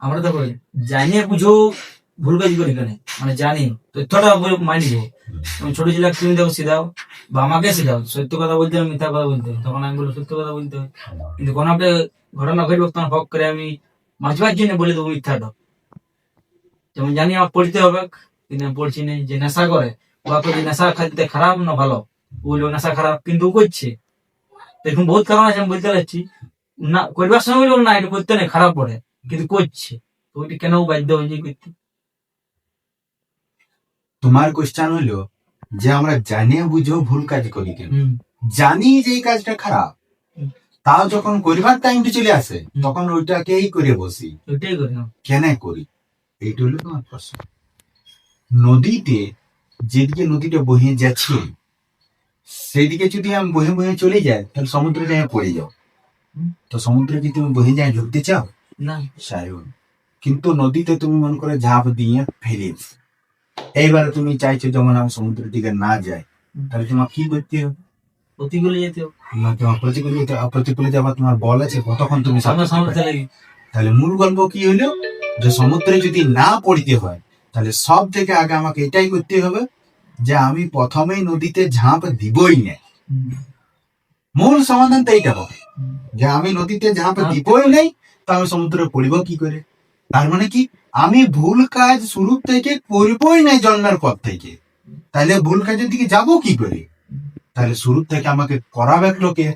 আমরা দেখো জানিয়ে বুঝো ভুল কাজ করি কেন? মানে জানি তথ্যটা মানি তুমি ছোট তুমি দেখো শিখাও বা আমাকে শিখাও সত্য কথা বলতে হবে মিথ্যা কথা বলতে হবে। তখন আমি বলব সত্য কথা বলতে হবে। কিন্তু কোনো একটা ঘটনা ঘটবে তখন হক করে আমি মাঝবার জন্য বলে দেবো মিথ্যাটা যেমন জানি আমার পড়তে হবে কিন্তু আমি পড়ছি না। যে নেশা করে ওকে যে নেশা খাইতে খারাপ না ভালো? বলল নেশা খারাপ কিন্তু ও করছে। এরকম বহুত কারণ আছে আমি বলতে পারছি। না করবার সময় বলব না এটা করতে নেই খারাপ পড়ে। কিন্তু করছে। তো ওইটা কেন বাধ্য হয়েছে করতে? তোমার কোশ্চেন হলো যে আমরা জানিয়ে বুঝেও ভুল কাজ করি কেন? জানি যে এই কাজটা খারাপ তাও যখন করিবার টাইমটা চলে আসে তখন ওইটাকেই করে বসি। ওইটাই করি কেন করি? এইটা হলো তোমার প্রশ্ন। নদীতে যেদিকে নদীটা বহে যাচ্ছে সেদিকে যদি আমি বহে বহে চলে যাই তাহলে সমুদ্রে পড়ে যাও। তো সমুদ্রে কি তুমি বহে যায় ঢুকতে চাও? না। সায়ন কিন্তু নদীতে তুমি মনে করে ঝাঁপ দিয়ে ফেলে। এইবারে তুমি চাইছো যেমন আমি সমুদ্রের দিকে না যাই তাহলে তোমার কি করতে হবে? প্রতিকূলে যেতে হবে। না তোমার প্রতিকূলিত প্রতিকূলে যাবার তোমার বল আছে কতক্ষণ তুমি সামনে সামনে সামনে তাহলে মূল গল্প কি হলো? যে সমুদ্রে যদি না পড়তে হয় তাহলে সব থেকে আগে আমাকে এটাই করতে হবে যে আমি প্রথমেই নদীতে ঝাঁপ দিবই না। মূল সমাধান তো এইটা হবে। যে আমি নদীতে ঝাঁপ ঝাঁপ দিবই নেই তো আমি সমুদ্রে পড়িব কি করে? তার মানে কি? আমি ভুল কাজ শুরু থেকে করবই নাই জন্মের পর থেকে। তাহলে ভুল কাজের দিকে যাব কি করে? তাহলে শুরু থেকে আমাকে করাবে লোকে?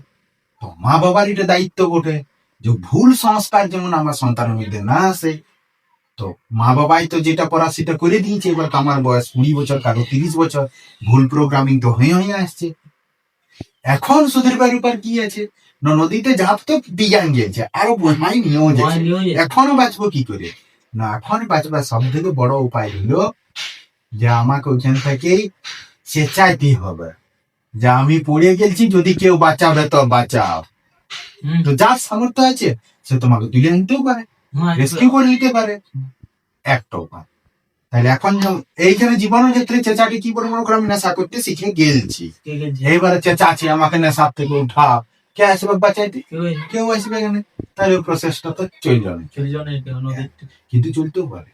তো মা বাবার এটা দায়িত্ব বটে যে ভুল সংস্কার যেমন আমার সন্তানের মধ্যে না আসে তো মা বাবাই তো যেটা পড়া সেটা করে দিয়েছে। এবার আমার বয়স কুড়ি বছর কারও তিরিশ বছর ভুল প্রোগ্রামিং তো হয়ে হয়ে আসছে। এখন সুধীরবার উপর কি আছে? নদীতে ঝাঁপ তো বিজ্ঞান গিয়েছে আরও বহাই নিয়েও যাচ্ছে এখনও বাঁচবো কি করে? না এখন বাঁচবার সব থেকে বড় উপায় হলো যে আমাকে ওইখান থেকেই চেঁচাইতে হবে। যে আমি পড়ে গেছি যদি কেউ বাঁচাবে তো বাঁচাও। তো যার সামর্থ্য আছে সে তোমাকে তুলে আনতেও পারে রেস্কিউ করে নিতে পারে। একটা উপায় তাহলে এখন এইখানে জীবনের ক্ষেত্রে চেঁচাকে কি করে মনে করো আমি নেশা করতে শিখে গেলছি? এইবারে চেঁচাছি আমাকে নেশার থেকে উঠা কে আসবে বাঁচাইতে? কেউ আসবে। এখানে। তাহলে প্রসেসটা তো চলবে না কিন্তু চলতেও পারে।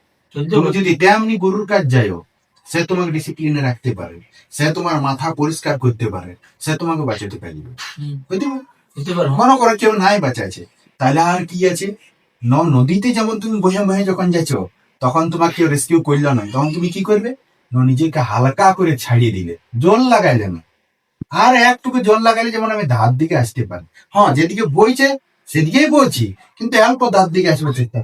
তুমি যদি তেমনি গরুর কাজ যাইও সে তোমাকে ডিসিপ্লিনে রাখতে পারে। সে তোমার মাথা পরিষ্কার করতে পারে। সে তোমাকে বাঁচাতে পারবে। বুঝতে পারো? মনে করো কেউ নাই বাঁচাছে তাহলে আর কি আছে? ন নদীতে যেমন তুমি বহে বহে যখন যাচ্ছ তখন তোমার কেউ রেস্কিউ করল না। তখন তুমি কি করবে? নিজেকে হালকা করে ছাড়িয়ে দিলে। জল লাগাইলে না। আর একটুকু জল লাগাইলে যেমন আমি ধার দিকে আসতে পারি। হ্যাঁ যেদিকে বইছে, সেদিকেই বইছি। কিন্তু অল্প ধার দিকে আসবে চেষ্টা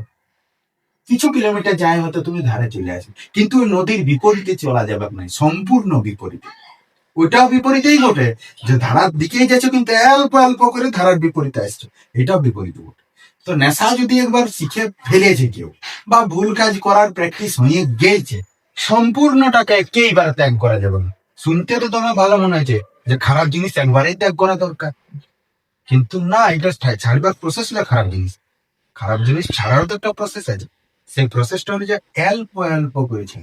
কিছু কিলোমিটার যায় হয়তো তুমি ধারে চলে আসবে। কিন্তু নদীর বিপরীতে চলা যাবে না। সম্পূর্ণ বিপরীতে। ওটাও বিপরীতেই ঘটে। যে ধারার দিকেই যাচ্ছ, কিন্তু অল্প অল্প করে ধারার বিপরীতে আসছো। এটাও বিপরীত ঘটে। তো নেশা যদি একবার শিখে ফেলেছে কেউ, বা ভুল কাজ করার প্র্যাকটিস হয়ে গেছে, সম্পূর্ণটাকে একেইবার ত্যাগ করা যাবে না? শুনতে তো তোমার ভালো মনে হয়েছে যে খারাপ জিনিস একবারেই ত্যাগ করা দরকার। কিন্তু না, এটা ছাড়বার প্রসেস না খারাপ জিনিস। খারাপ জিনিস ছাড়ারও তো একটা প্রসেস আছে। সেই প্রসেসটা হলো যে অল্প অল্প করেছে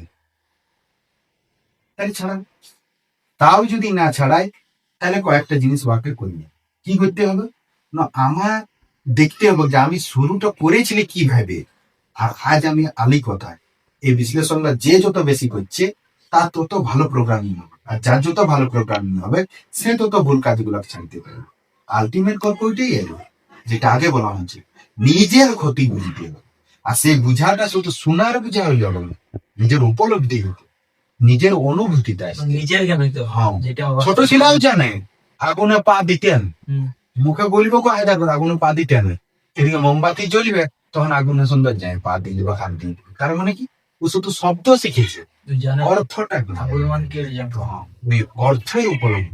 তাহলে ছাড়াবে তাও যদি না ছাড়াই, তাহলে কয়েকটা জিনিস ওয়াকে করিয়ে কি করতে হবে? না, আমার দেখতে হবে যে আমি শুরুটা করেছিলি কীভাবে আর আজ আমি আলি কোথায়? এই বিশ্লেষণটা যে যত বেশি করছে তার তত ভালো প্রোগ্রামিং হবে। আর যার যত ভালো প্রোগ্রামিং হবে সে তত ভুল কাজগুলো ছাড়তে পারবে আলটিমেট গল্প ওইটাই এলো যেটা আগে বলা হচ্ছে নিজের ক্ষতি বুঝতে হবে। আর সেই বুঝাটা শুধু শোনার বুঝা হইল না নিজের উপলব্ধি হতো নিজের অনুভূতিটা। নিজের জ্ঞান হইতে হ্যাঁ। ছোট ছিলাম জানে আগুনে পা দিতেন। মুখে বলব কয় করে আগুনে পা দিতে নেই এদিকে মোমবাতি জ্বলিবে তখন আগুনে সুন্দর যায় পা দিলি বা হাত দিয়ে দিবে। তার মানে কি? ও শুধু শব্দ শিখেছে। তুই জানে অর্থটা কে? হ্যাঁ, অর্থই উপলব্ধি।